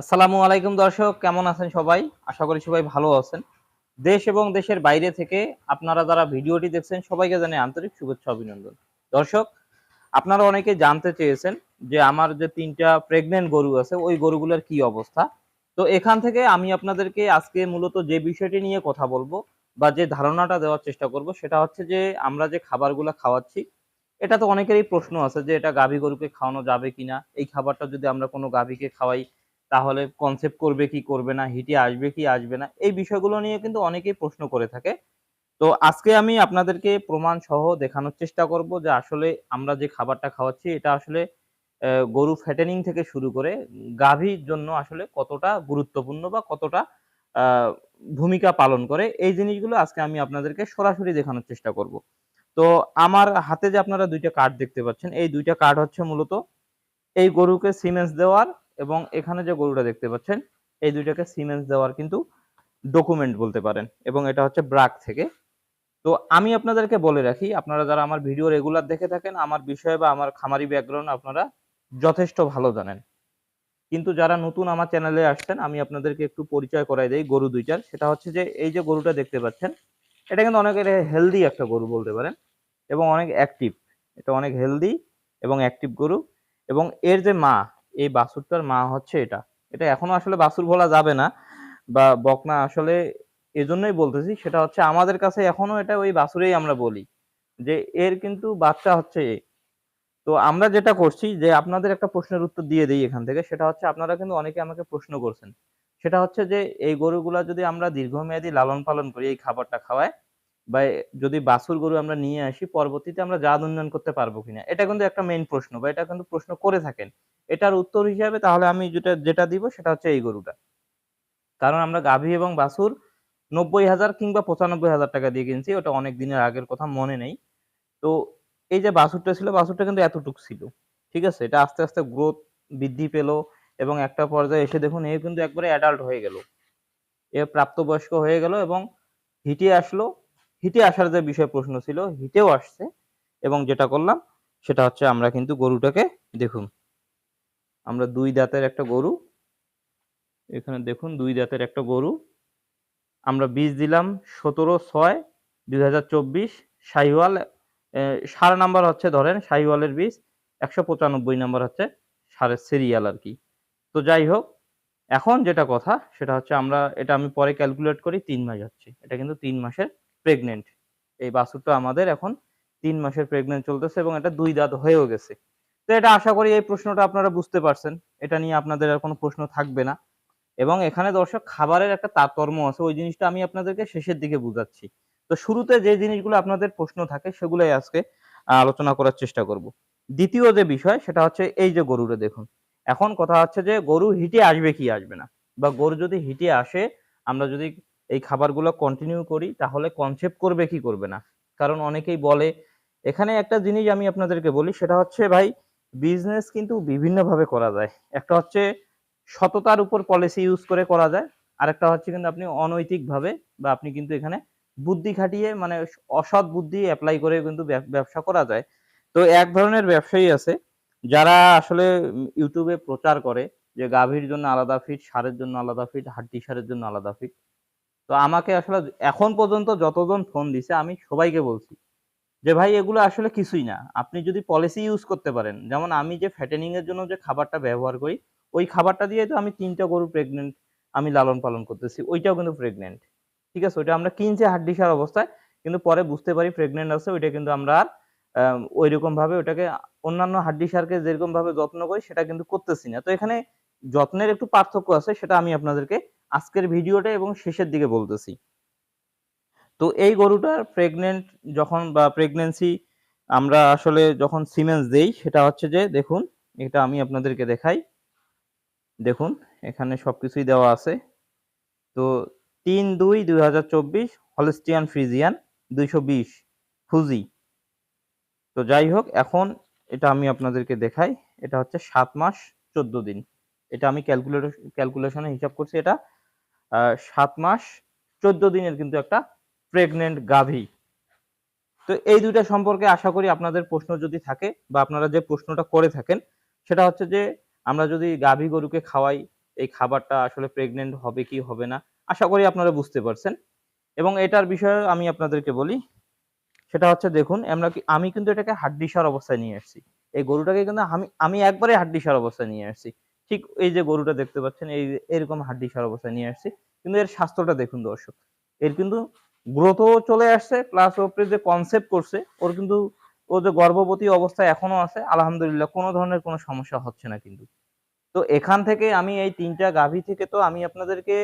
আসসালামু আলাইকুম দর্শক, কেমন আছেন সবাই? আশা করি সবাই ভালো আছেন। দেশ এবং দেশের বাইরে থেকে আপনারা যারা ভিডিওটি দেখছেন, সবাইকে জানাই আন্তরিক শুভেচ্ছা, অভিনন্দন। দর্শক, আপনারা অনেকে জানতে চেয়েছেন যে আমার যে তিনটা প্রেগনেন্ট গরু আছে, ওই গরুগুলোর কি অবস্থা? তো এখান থেকে আমি আপনাদেরকে আজকে মূলত যে বিষয়টি নিয়ে কথা বলব বা যে ধারণাটা দেওয়ার চেষ্টা করব, সেটা হচ্ছে যে আমরা যে খাবারগুলো খাওয়াচ্ছি, এটা তো অনেকেরই প্রশ্ন আছে যে এটা গাভী গরুকে খাওয়ানো যাবে কিনা? এই খাবারটা যদি আমরা কোনো গাভীকে খাওয়াই তাহলে কনসেপ্ট করবে কি করবে না হিটে আসবে কি আসবে না, এই বিষয়গুলো নিয়ে কিন্তু অনেকেই প্রশ্ন করে থাকে। তো আজকে আমি আপনাদেরকে প্রমাণ সহ দেখানোর চেষ্টা করব যে আসলে আমরা যে খাবারটা খাওয়াচ্ছি, এটা আসলে গরু ফ্যাটেনিং থেকে শুরু করে গাভীর জন্য আসলে কতটা গুরুত্বপূর্ণ বা কতটা ভূমিকা পালন করে, এই জিনিসগুলো আজকে আমি আপনাদেরকে সরাসরি দেখানোর চেষ্টা করব। তো আমার হাতে যে আপনারা দুইটা কার্ড দেখতে পাচ্ছেন, এই দুইটা কার্ড হচ্ছে মূলত এই গরুকে সিমেন্স দেওয়ার এবং এখানে যে গরুটা দেখতে পাচ্ছেন, এই দুইটাকে সিমেন্স দেওয়ার কিন্তু ডকুমেন্ট বলতে পারেন এবং এটা হচ্ছে ব্রাক থেকে। তো আমি আপনাদেরকে বলে রাখি, আপনারা যারা আমার ভিডিও রেগুলার দেখে থাকেন, আমার বিষয় বা আমার খামারি ব্যাকগ্রাউন্ড আপনারা যথেষ্ট ভালো জানেন। কিন্তু যারা নতুন আমার চ্যানেলে আসছেন, আমি আপনাদেরকে একটু পরিচয় করাই দেই গরু দুইটার। সেটা হচ্ছে যে, এই যে গরুটা দেখতে পাচ্ছেন, এটা কিন্তু অনেক হেলদি একটা গরু বলতে পারেন এবং অনেক অ্যাক্টিভ এটা অনেক হেলদি এবং অ্যাক্টিভ গরু এবং এর যে মা এই বাছুরটার মা হচ্ছে এটা। এটা এখনও আসলে বাছুর বলা যাবে না, বা বকনা আসলে এজন্যই বলতেছি, সেটা হচ্ছে আমাদের কাছে এখনও এটা ওই বাছুরেই আমরা বলি, যে এর কিন্তু বাচ্চা হচ্ছে তো আমরা যেটা করছি, যে আপনাদের একটা প্রশ্নের উত্তর দিয়ে দিই এখান থেকে, সেটা হচ্ছে আপনারা কিন্তু অনেকে আমাকে প্রশ্ন করছেন। সেটা হচ্ছে যে এই গরুগুলা যদি আমরা দীর্ঘমেয়াদী লালন পালন করি, এই খাবারটা খাওয়ায় বা যদি বাছুর গরু আমরা নিয়ে আসি, পরবর্তীতে আমরা জাত উন্নয়ন করতে পারব কিনা? এটা কিন্তু একটা মেইন প্রশ্ন বা এটা কিন্তু প্রশ্ন করে থাকেন। এটার উত্তর হিসাবে তাহলে আমি যেটা যেটা দিব সেটা হচ্ছে এই গরুটা। কারণ আমরা গাভী এবং বাছুর নব্বই হাজার কিংবা পঁচানব্বই হাজার টাকা দিয়ে কিনছি, ওটা অনেক দিনের আগের কথা, মনে নেই। তো এই যে বাছুরটা ছিল, বাছুরটা কিন্তু এতটুক ছিল, ঠিক আছে? এটা আস্তে আস্তে গ্রোথ বৃদ্ধি পেল এবং একটা পর্যায়ে এসে দেখুন, এ কিন্তু একবারে অ্যাডাল্ট হয়ে গেল। এ প্রাপ্তবয়স্ক হয়ে গেল এবং হিটে আসলো হিটে আসার যে বিষয় প্রশ্ন ছিল, হিটেও আসছে। এবং যেটা করলাম, সেটা হচ্ছে আমরা কিন্তু গরুটাকে দেখুন, আমরা দুই দাঁতের একটা গরু, এখানে দেখুন দুই দাঁতের একটা গরু, আমরা বীজ দিলাম সতেরো ছয় দুই হাজার চব্বিশ শাহিওয়াল সার নাম্বার হচ্ছে ধরেন শাহিওয়ালের বীজ, একশো পঁচানব্বই নাম্বার হচ্ছে সারের সিরিয়াল আর কি। তো যাই হোক, এখন যেটা কথা, সেটা হচ্ছে আমরা, এটা আমি পরে ক্যালকুলেট করি, তিন মাস হচ্ছে এটা কিন্তু তিন মাসের প্রেগনেন্ট এই বাছুরটা আমাদের এখন তিন মাসের প্রেগনেন্ট চলতেছে এবং এটা দুই দাঁত হয়েও গেছে। তো এটা আশা করি এই প্রশ্নটা আপনারা বুঝতে পারছেন। এটা নিয়ে আপনাদের আর কোনো প্রশ্ন থাকবে না। এবং এখানে দর্শক, খাবারের একটা তারতম্য আছে। ওই জিনিসটা আমি আপনাদেরকে শেষের দিকে বুঝাচ্ছি। তো শুরুতে যে জিনিসগুলো আপনাদের প্রশ্ন থাকে, সেগুলোই আজকে আলোচনা করার চেষ্টা করব। দ্বিতীয় যে বিষয়, সেটা হচ্ছে এই যে গরুটা দেখুন। এখন কথা হচ্ছে যে গরু হিটে আসবে কি আসবে না? বা গরু যদি হিটে আসে, আমরা যদি এই খাবারগুলো কন্টিনিউ করি, তাহলে কনসেপ্ট করবে কি করবে না? কারণ অনেকেই বলে, এখানে একটা জিনিস আমি আপনাদেরকে বলি, সেটা হচ্ছে ভাই বিজনেস কিন্তু বিভিন্নভাবে করা যায়। একটা হচ্ছে সততার উপর পলিসি ইউজ করে করা যায়, আরেকটা হচ্ছে কিন্তু আপনি অনৈতিকভাবে বা আপনি কিন্তু এখানে বুদ্ধি খাটিয়ে মানে অসৎ বুদ্ধি অ্যাপ্লাই করে কিন্তু ব্যবসা করা যায়। তো এক ধরনের ব্যবসায়ী আছে, যারা আসলে ইউটিউবে প্রচার করে যে গাভীর জন্য আলাদা ফিট সারের জন্য আলাদা ফিট হাড্ডি সারের জন্য আলাদা ফিট তো আমাকে আসলে এখন পর্যন্ত যতজন ফোন দিছে, আমি সবাইকে বলছি যে, ভাই, এগুলো আসলে কিছুই না। আপনি যদি পলিসি ইউজ করতে পারেন, যেমন আমি যে ফ্যাটেনিং এর জন্য যে খাবারটা ব্যবহার করি, ওই খাবারটা দিয়ে তো আমি তিনটা গরু প্রেগনেন্ট আমি লালন পালন করতেছি, ওইটাও কিন্তু প্রেগনেন্ট ঠিক আছে? ওইটা আমরা কিনছি হাড্ডি সার অবস্থায়, কিন্তু পরে বুঝতে পারি প্রেগনেন্ট আছে, ওইটা কিন্তু আমরা আর ওই রকম ভাবে ওটাকে অন্যান্য হাড্ডি সারকে যেরকম ভাবে যত্ন করি, সেটা কিন্তু করতেছি না। তো এখানে যত্নের একটু পার্থক্য আছে, সেটা আমি আপনাদেরকে আজকের ভিডিওটা এবং শেষের দিকে বলতেছি। তো এই গরুটার প্রেগনেন্ট যখন বা প্রেগনেন্সি আমরা আসলে যখন সিমেন্স দেই, সেটা হচ্ছে যে দেখুন, এটা আমি আপনাদেরকে দেখাই। দেখুন, এখানে সবকিছুই দেওয়া আছে। তো তিন দুই দুই হাজার চব্বিশ হলস্টিয়ান ফ্রিজিয়ান দুইশো বিশ ফুজি তো যাই হোক, এখন এটা আমি আপনাদেরকে দেখাই। এটা হচ্ছে সাত মাস, চোদ্দ দিন। এটা আমি ক্যালকুলেট ক্যালকুলেশনে হিসাব করছি, এটা সাত মাস, চোদ্দ দিনের কিন্তু একটা প্রেগনেন্ট গাভী। তো এই দুইটা সম্পর্কে আশা করি আপনাদের প্রশ্ন যদি থাকে বা আপনারা যে প্রশ্নটা করে থাকেন, সেটা হচ্ছে যে আমরা যদি গাভী গরুকে খাওয়াই, এই খাবারটা আসলে প্রেগনেন্ট হবে কি হবে না, আশা করি আপনারা বুঝতে পারছেন। এবং এটার বিষয়ে আমি আপনাদেরকে বলি, সেটা হচ্ছে দেখুন, আমরা আমি কিন্তু এটাকে হাড্ডিসার অবস্থায় নিয়ে আসছি। এই গরুটাকে কিন্তু আমি আমি একবারে হাড্ডিসার অবস্থায় নিয়ে আসছি। ঠিক এই যে গরুটা দেখতে পাচ্ছেন, এই এরকম হাড্ডিসার অবস্থায় নিয়ে আসছি। কিন্তু এর স্বাস্থ্যটা দেখুন দর্শক, এর কিন্তু গ্রোথও চলে আসছে প্লাস ওপরে যে কনসেপ্ট করছে, ওর কিন্তু ও যে গর্ভবতী অবস্থায় এখনও আছে, আলহামদুলিল্লাহ কোনো ধরনের কোনো সমস্যা হচ্ছে না কিন্তু। তো এখান থেকে আমি এই তিনটা গাভী থেকে তো আমি আপনাদেরকে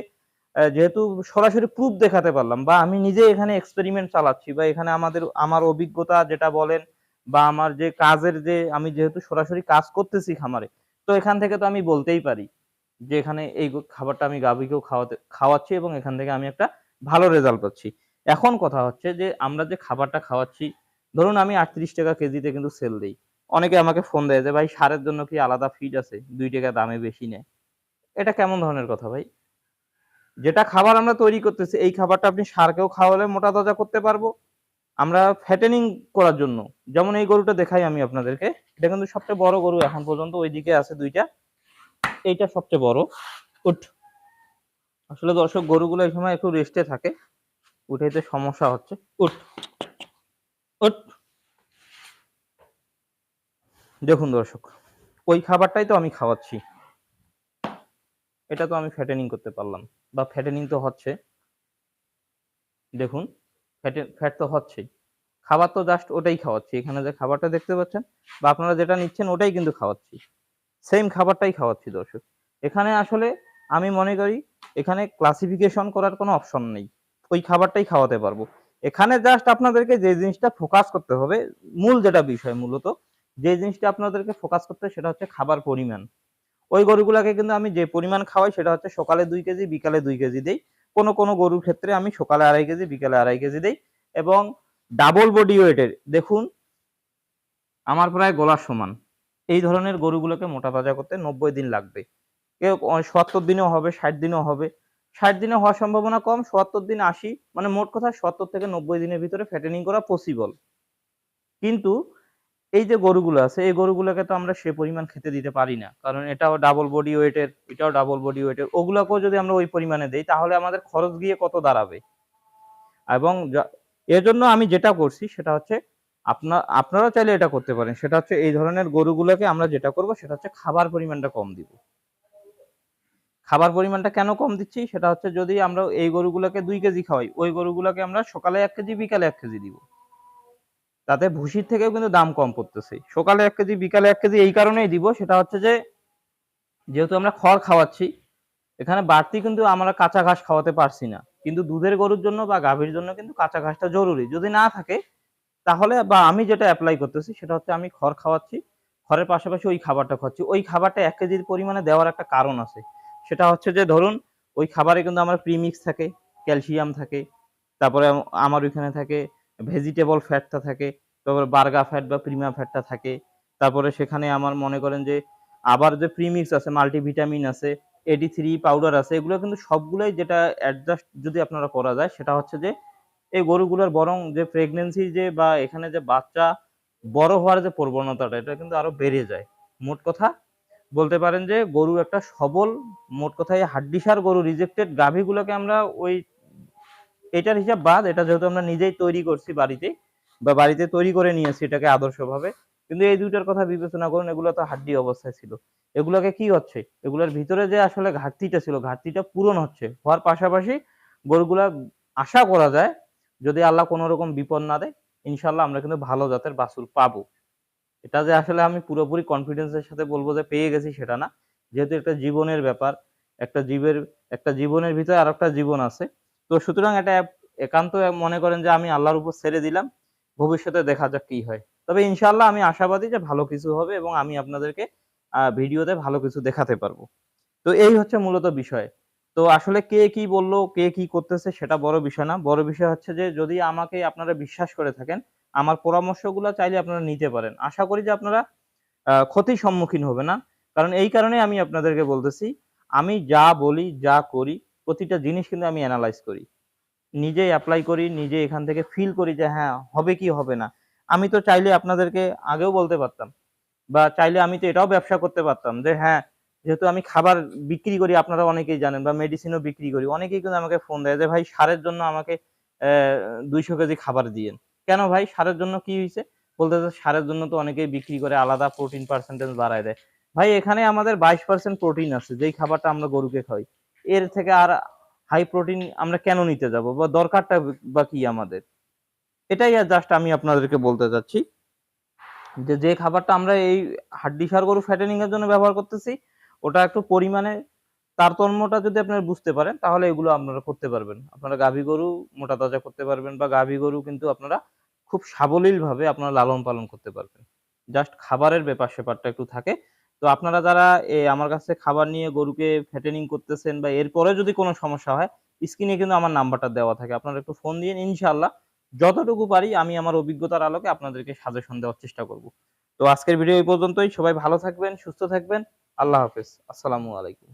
যেহেতু সরাসরি প্রুফ দেখাতে পারলাম, বা আমি নিজে এখানে এক্সপেরিমেন্ট চালাচ্ছি, বা এখানে আমাদের, আমার অভিজ্ঞতা যেটা বলেন, বা আমার যে কাজের যে আমি যেহেতু সরাসরি কাজ করতেছি খামারে তো এখান থেকে তো আমি বলতেই পারি যে এখানে এই খাবারটা আমি গাভীকেও খাওয়াতে খাওয়াচ্ছি এবং এখান থেকে আমি একটা ভালো রেজাল্ট পাচ্ছি। এখন কথা হচ্ছে যে আমরা যে খাবারটা খাওয়াচ্ছি, ধরুন আমি আটত্রিশ টাকা কেজিতে কিন্তু সেল দিই। অনেকে আমাকে ফোন দেয় যে, ভাই, সারের জন্য কি আলাদা ফিড আছে? দুই টাকা দামে বেশি নেয়। এটা কেমন ধরনের কথা ভাই? যেটা খাবার আমরা তৈরি করতেছি, এই খাবারটা আপনি সারকেও খাওয়ালে মোটা তাজা করতে পারব। আমরা ফ্যাটেনিং করার জন্য, যেমন এই গরুটা দেখাই আমি আপনাদেরকে, এটা কিন্তু সবচেয়ে বড় গরু এখন পর্যন্ত, ওইদিকে আছে দুইটা, এইটা সবচেয়ে বড়, উঠ। আসলে দর্শক, গরুগুলো এই সময় একটু রেস্টে থাকে, উঠাইতে সমস্যা হচ্ছে, উঠ। উঠ। দেখুন দর্শক, ওই খাবারটাই তো আমি খাওয়াচ্ছি। এটা তো আমি ফ্যাটেনিং করতে পারলাম, বা ফ্যাটেনিং তো হচ্ছে। দেখুন। ফ্যাটে, ফ্যাট তো হচ্ছেই। খাবার তো জাস্ট ওটাই খাওয়াচ্ছি। এখানে যে খাবারটা দেখতে পাচ্ছেন বা আপনারা যেটা নিচ্ছেন ওটাই কিন্তু খাওয়াচ্ছি। সেম খাবারটাই খাওয়াচ্ছি, দর্শক। এখানে আসলে আমি মনে করি এখানে ক্লাসিফিকেশন করার কোনো অপশন নেই। ওই খাবারটাই খাওয়াতে পারব। এখানে জাস্ট আপনাদেরকে যে জিনিসটা ফোকাস করতে হবে, মূল যেটা বিষয় মূলত, যে জিনিসটা আপনাদেরকে ফোকাস করতে সেটা হচ্ছে খাবার পরিমাণ। ওই গরুগুলাকে কিন্তু আমি যে পরিমাণ খাওয়াই সেটা হচ্ছে সকালে দুই কেজি, বিকালে দুই কেজি দেই। কোনো কোনো গরুর ক্ষেত্রে আমি সকালে আড়াই কেজি, বিকালে আড়াই কেজি দেই এবং ডাবল বডি ওয়েটের দেখুন, আমার প্রায় গলার সমান। এই ধরনের গরুগুলোকে মোটা তাজা করতে নব্বই দিন লাগবে। কেউ সত্তর দিনেও হবে, ষাট দিনেও হবে। ষাট দিনে হওয়ার সম্ভাবনা কম, সত্তর দিন আশি মানে মোট কথা সত্তর থেকে নব্বই দিনের ভিতরে ফ্যাটেনিং করা পসিবল কিন্তু এই যে গরুগুলো আছে, এই গরুগুলোকে তো আমরা সে পরিমাণ খেতে দিতে পারি না। কারণ এটাও ডাবল বডি ওয়েটের এটাও ডাবল বডি ওয়েটের ওগুলোকেও যদি আমরা ওই পরিমাণে দেই, তাহলে আমাদের খরচ গিয়ে কত দাঁড়াবে? এবং যা- এর জন্য আমি যেটা করছি, সেটা হচ্ছে আপনার আপনারা চাইলে এটা করতে পারেন। সেটা হচ্ছে এই ধরনের গরুগুলোকে আমরা যেটা করব, সেটা হচ্ছে খাবার পরিমাণটা কম দিব। খাবার পরিমাণটা কেন কম দিচ্ছি? সেটা হচ্ছে যদি আমরা এই গরুগুলোকে দুই কেজি খাওয়াই, ওই গরুগুলোকে আমরা সকালে এক কেজি, বিকালে এক কেজি দিব। তাতে ভুসির থেকেও কিন্তু দাম কম পড়তেছে। সকালে এক কেজি, বিকালে এক কেজি এই কারণেই দিব, সেটা হচ্ছে যে, যেহেতু আমরা খড় খাওয়াচ্ছি, এখানে বাড়তি কিন্তু আমরা কাঁচা ঘাস খাওয়াতে পারছি না। কিন্তু দুধের গরুর জন্য বা গাভীর জন্য কিন্তু কাঁচা ঘাসটা জরুরি। যদি না থাকে, তাহলে বা আমি যেটা অ্যাপ্লাই করতেছি, সেটা হচ্ছে আমি খড় খাওয়াচ্ছি, খড়ের পাশাপাশি ওই খাবারটা খাচ্ছি ওই খাবারটা এক কেজির পরিমাণে দেওয়ার একটা কারণ আছে। সেটা হচ্ছে যে, ধরুন, ওই খাবারে কিন্তু আমার প্রিমিক্স থাকে, ক্যালসিয়াম থাকে, তারপরে আমার ওইখানে থাকে ভেজিটেবল ফ্যাটটা থাকে, তারপরে বার্গা ফ্যাট বা প্রিমা ফ্যাটটা থাকে, তারপরে সেখানে আমার মনে করেন যে আবার যে প্রিমিক্স আছে মাল্টিভিটামিন আছে এডি থ্রি পাউডার আছে, এগুলো কিন্তু সবগুলোই যেটা অ্যাডজাস্ট যদি আপনারা করা যায়, সেটা হচ্ছে যে এই গরুগুলোর বরং যে প্রেগনেন্সি যে বা এখানে যে বাচ্চা বড় হওয়ার যে প্রবণতাটা, এটা কিন্তু আরও বেড়ে যায়। মোট কথা বলতে পারেন যে গরু একটা সবল, মোট কথায় হাড্ডিসার গরু রিজেক্টেড গাভীগুলোকে আমরা ওই এটার হিসাব বাদ, এটা যেহেতু আমরা নিজেই তৈরি করছি বাড়িতে, বা বাড়িতে তৈরি করে নিয়েছি এটাকে আদর্শভাবে, কিন্তু এই দুইটার কথা বিবেচনা করুন, এগুলো তো হাড্ডি অবস্থায় ছিল। এগুলোকে কি হচ্ছে? এগুলোর ভিতরে যে আসলে ঘাটতিটা ছিল, ঘাটতিটা পূরণ হচ্ছে, হওয়ার পাশাপাশি গরুগুলা আশা করা যায়, যদি আল্লাহ কোনো রকম বিপদ না দেয় ইনশাল্লাহ আমরা কিন্তু ভালো জাতের বাছুর পাবো। এটা যে আসলে আমি পুরোপুরি কনফিডেন্সের সাথে বলব যে পেয়ে গেছি সেটা না। যেহেতু একটা জীবনের ব্যাপার, একটা জীবের, একটা জীবনের ভিতরে আর একটা জীবন আছে তো সুতরাং এটা একান্ত মনে করেন যে আমি আল্লাহর উপর ছেড়ে দিলাম। ভবিষ্যতে দেখা যাক কি হয়। তবে ইনশাল্লাহ আমি আশাবাদী যে ভালো কিছু হবে এবং আমি আপনাদেরকে ভিডিওতে ভালো কিছু দেখাতে পারব। তো এই হচ্ছে মূলত বিষয়। তো আসলে কে কি বলল, কে কি করতেছে সেটা বড় বিষয় না। বড় বিষয় হচ্ছে যে যদি আমাকে আপনারা বিশ্বাস করে থাকেন, আমার পরামর্শগুলো চাইলে আপনারা নিতে পারেন। আশা করি যে আপনারা ক্ষতির সম্মুখীন হবে না। কারণ এই কারণে আমি আপনাদেরকে বলতেছি, আমি যা বলি, যা করি প্রতিটা জিনিস কিন্তু আমি অ্যানালাইজ করি। নিজে অ্যাপ্লাই করি নিজে এখান থেকে ফিল করি যে হ্যাঁ হবে কি, হবে না। আমি তো চাইলে আপনাদেরকে আগেও বলতে পারতাম বা চাইলে আমি তো এটাও ব্যবসা করতে পারতাম যে হ্যাঁ যেহেতু আমি খাবার বিক্রি করি, আপনারা অনেকেই জানেন বা মেডিসিনও বিক্রি করি, অনেকেই কিন্তু আমাকে ফোন দেয় যে, ভাই, সারের জন্য আমাকে দুইশো কেজি খাবার দিয়েন। কেন ভাই? সারের জন্য কি হয়েছে বলতে সারের জন্য তো অনেকেই বিক্রি করে, আলাদা প্রোটিন পার্সেন্টেজ বাড়ায় দেয়। ভাই, এখানে আমাদের বাইশ পার্সেন্ট প্রোটিন আছে, যেই খাবারটা আমরা গরুকে খাই এর থেকে আর হাই প্রোটিন আমরা কেন নিতে যাব? বা দরকারটা বা কি আমাদের? এটাই জাস্ট আমি আপনাদেরকে বলতে চাচ্ছি। যে যে খাবারটা আমরা এই হাড্ডি সার গরু ফ্যাটেনিং এর জন্য ব্যবহার করতেছি, ওটা একটু পরিমাণে তারতম্যটা যদি আপনারা বুঝতে পারেন, তাহলে এগুলো আপনারা করতে পারবেন। আপনারা গাভী গরু মোটা তাজা করতে পারবেন বা গাভী গরু কিন্তু আপনারা খুব সাবলীল ভাবে আপনারা লালন পালন করতে পারবেন। জাস্ট খাবারের ব্যাপার স্যাপারটা একটু থাকে। তো আপনারা যারা আমার কাছে খাবার নিয়ে গরুকে ফ্যাটেনিং করতেছেন বা এরপরে যদি কোনো সমস্যা হয় স্ক্রিনে কিন্তু আমার নাম্বারটা দেওয়া থাকে। আপনারা একটু ফোন দিয়ে ইনশাল্লাহ যতটুকু পারি, আমি আমার অভিজ্ঞতার আলোকে আপনাদেরকে সাজেশন দেওয়ার চেষ্টা করব। তো আজকের ভিডিও এই পর্যন্তই। সবাই ভালো থাকবেন, সুস্থ থাকবেন। আল্লাহ হাফেজ। আসসালামু আলাইকুম।